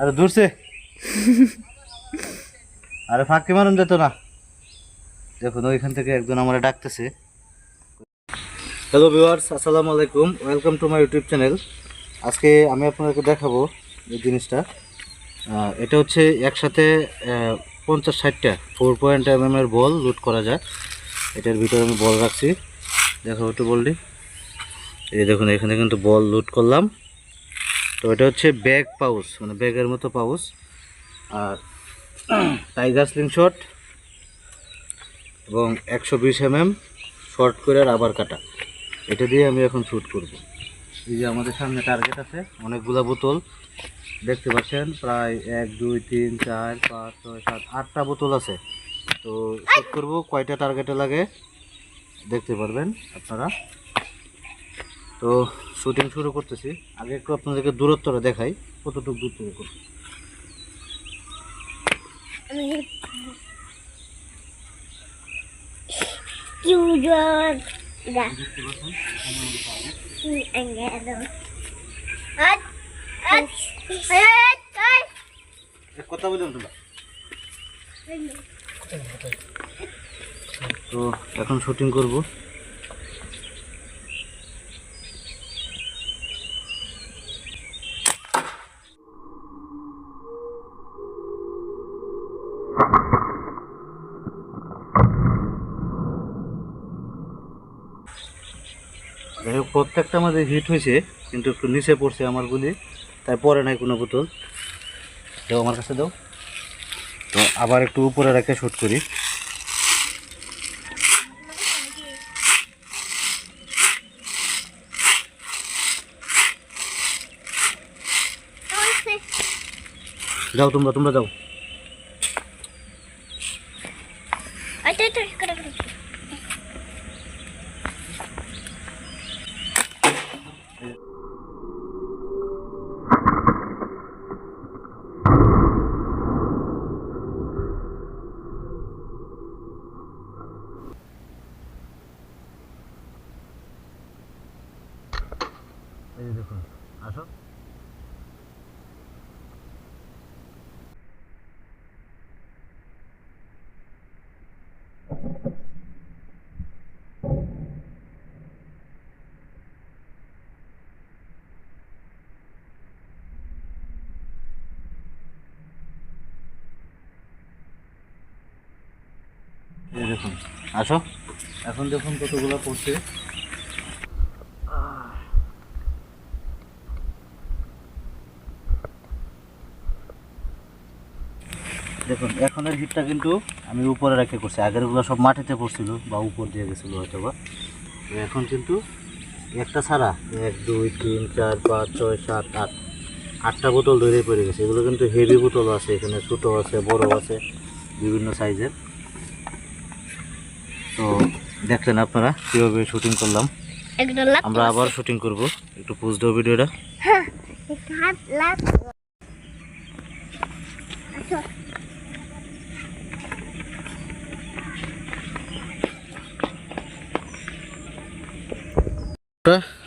আরে দূরছে আরে ফাঁকি মারুন যেত না। দেখুন, ওইখান থেকে একজন আমার ডাকতেছে। হ্যালো ভিউয়ার্স আসসালামু আলাইকুম। Welcome to my YouTube channel আজকে আমি আপনাদেরকে দেখাবো এই জিনিসটা। এটা হচ্ছে একসাথে পঞ্চাশ ষাটটা ফোর পয়েন্ট এম এর বল লুট করা যায়। এটার ভিতরে আমি বল রাখছি। দেখো একটু বললি এই দেখুন, এখানে কিন্তু বল লুট করলাম। তো এটা হচ্ছে ব্যাগ পাউচ মানে ব্যাগের মতো পাউস। আর টাইগার স্লিং শট এবং একশো বিশ এম এম শর্ট করে রাবার কাটা। এটা দিয়ে আমি এখন শ্যুট করব। এই যে আমাদের সামনে টার্গেট আছে, অনেকগুলা বোতল। দেখতে পাচ্ছেন, প্রায় এক, দুই, তিন, চার, পাঁচ, ছয়, সাত, আটটা বোতল আছে। তো শ্যুট করব, কয়টা টার্গেটে লাগে, দেখতে পারবেন আপনারা। তো শুটিং শুরু করতেছি। আগে একটু আপনাদেরকে দূরত্বটা দেখাই, কতটুকু দূর থেকে তোমরা? তো এখন শুটিং করব। যাই হোক, প্রত্যেকটা আমাদের হিট হয়েছে কিন্তু একটু নিচে পড়ছে আমার গুলি। তাই পরে নাই কোনো বোতল। দাও আমার কাছে দাও। তো আবার একটু উপরে রেখে শ্যুট করি। যাও তোমরা তোমরা যাও Ada tu. Kada kada. এই যে দেখুন আসো দেখুন, আসো। এখন দেখুন কতগুলো পড়ছে। দেখুন, এখনের হিটটা কিন্তু আমি উপরে রেখে করছি। আগেরগুলো সব মাটিতে পড়ছিল বা উপর দিয়ে গেছিল হয়তো বা এখন কিন্তু একটা ছাড়া এক, দুই, তিন, চার, পাঁচ, ছয়, সাত, আট, আটটা বোতল ধরে পড়ে গেছে। এগুলো কিন্তু হেভি বোতল আছে, এখানে ছোটো আছে, বড় আছে, বিভিন্ন সাইজের তো দেখলেন আপনারা কীভাবে শুটিং করলাম। আমরা আবার শুটিং করব। একটু পুজ দাও ভিডিওটা। Hat lap.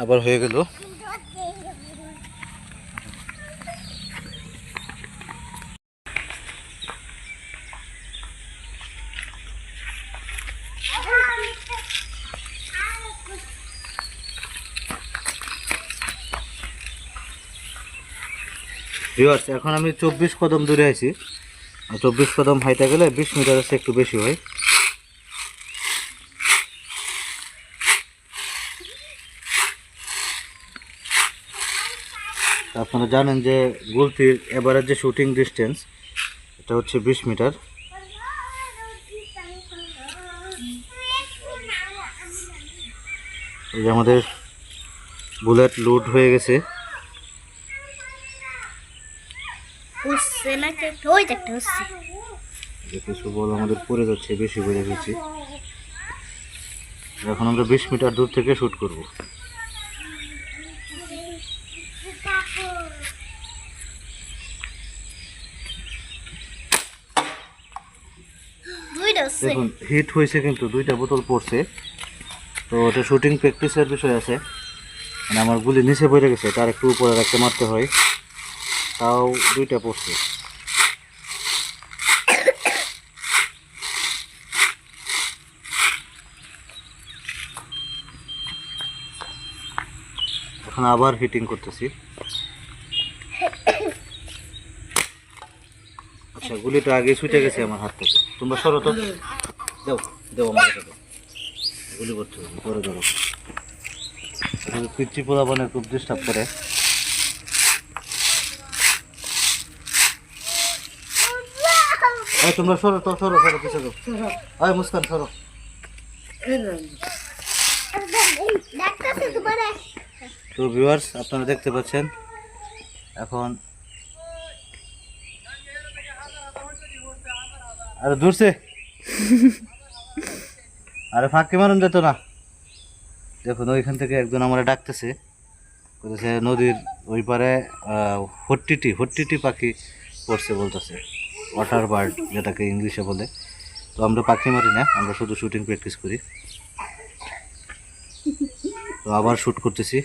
আবার হয়ে গেল। ভিউয়ার্স এখন আমি চব্বিশ কদম দূরে আছি। চব্বিশ কদম হাইতে গেলে বিশ মিটার আছে একটু বেশি হয়। আপনারা জানেন যে গুলতির এবারের যে শুটিং ডিস্টেন্স এটা হচ্ছে বিশ মিটার। এই যে আমাদের বুলেট লোড হয়ে গেছে। Na ke toy tak usse. কিছু বল আমাদের পড়ে যাচ্ছে বেশি করে গেছি। এখন আমরা বিশ মিটার দূর থেকে শ্যুট করব. দেখুন হিট হয়েছে কিন্তু দুইটা বোতল পড়ছে। তো এটা শুটিং প্র্যাকটিসের বিষয় আছে। মানে আমার গুলি নিচে পড়ে গেছে তার একটু উপরে রাখতে মারতে হয়। তাও দুইটা পড়ছে। এখন আবার হিটিং করতেছি। আচ্ছা গুলিটা আগে ছুটে গেছে আমার হাত থেকে। তোমরা সরো তো। দেও দেও আমার দাও। গুলি করতে হবে ধরো ধরো। পিতৃ পোলাপনের খুব ডিস্টার্ব করে। এই তোমরা সরো তো সরো সরো পিছে যাও। আয় মুস্কান সরো। তো ভিউয়ার্স আপনারা দেখতে পাচ্ছেন এখন আরে দূরছে আরে ফাঁকি মারুন যেত না। দেখুন ওইখান থেকে একজন আমরা ডাকতেছে। বলতেছে নদীর ওই পারে হট্টিটি হট্টিটি পাখি পড়ছে বলতেছে। ওয়াটার বার্ড যেটাকে ইংলিশে বলে। তো আমরা পাখি মারি না আমরা শুধু শুটিং প্র্যাকটিস করি। তো আবার শ্যুট করতেছি।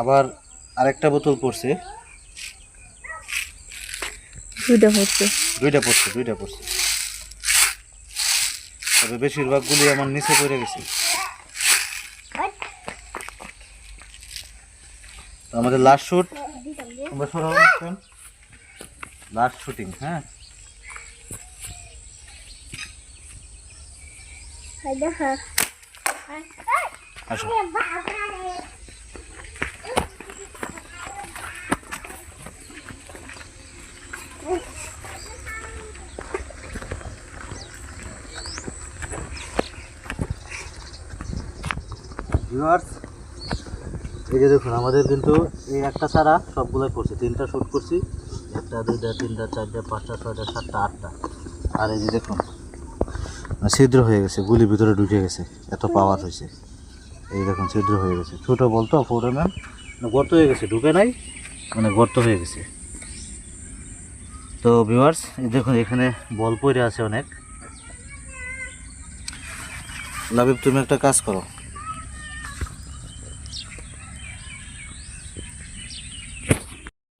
আবার আরেকটা বোতল পড়ছে। দুইটা হচ্ছে দুইটা পড়ছে দুইটা পড়ছে। তবে বেশিরভাগগুলি আমার নিচে পড়ে গেছে তো আমাদের লাস্ট শুট তোমরা সরাও লাস্ট শুটিং হ্যাঁ? আসো। ভিউয়ার্স এই যে দেখুন, আমাদের কিন্তু এই একটা ছাড়া সবগুলোই করছি তিনটা শ্যুট করছি, একটা, দুইটা, তিনটা, চারটা, পাঁচটা, ছয়টা, সাতটা, আটটা। আর এই যে দেখুন মানে ছিদ্র হয়ে গেছে, গুলি ভিতরে ঢুকে গেছে, এত পাওয়ার হয়েছে। এই দেখুন, ছিদ্র হয়ে গেছে। ছোটো বলতো ফোর এম গর্ত হয়ে গেছে, ঢুকে নাই মানে গর্ত হয়ে গেছে। তো ভিউয়ার্স দেখুন, এখানে বল পড়ে আছে অনেক। লাবিব তুমি একটা কাজ করো।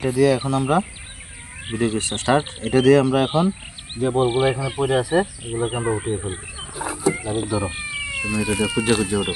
এটা দিয়ে এখন আমরা ভিডিও করছি স্টার্ট এটা দিয়ে আমরা এখন যে বলগুলো এখানে পড়ে আছে, এগুলোকে আমরা উঠিয়ে ফেলব। ধরো। তুমি এটা দিয়ে খুঁজে খুঁজে ওঠো।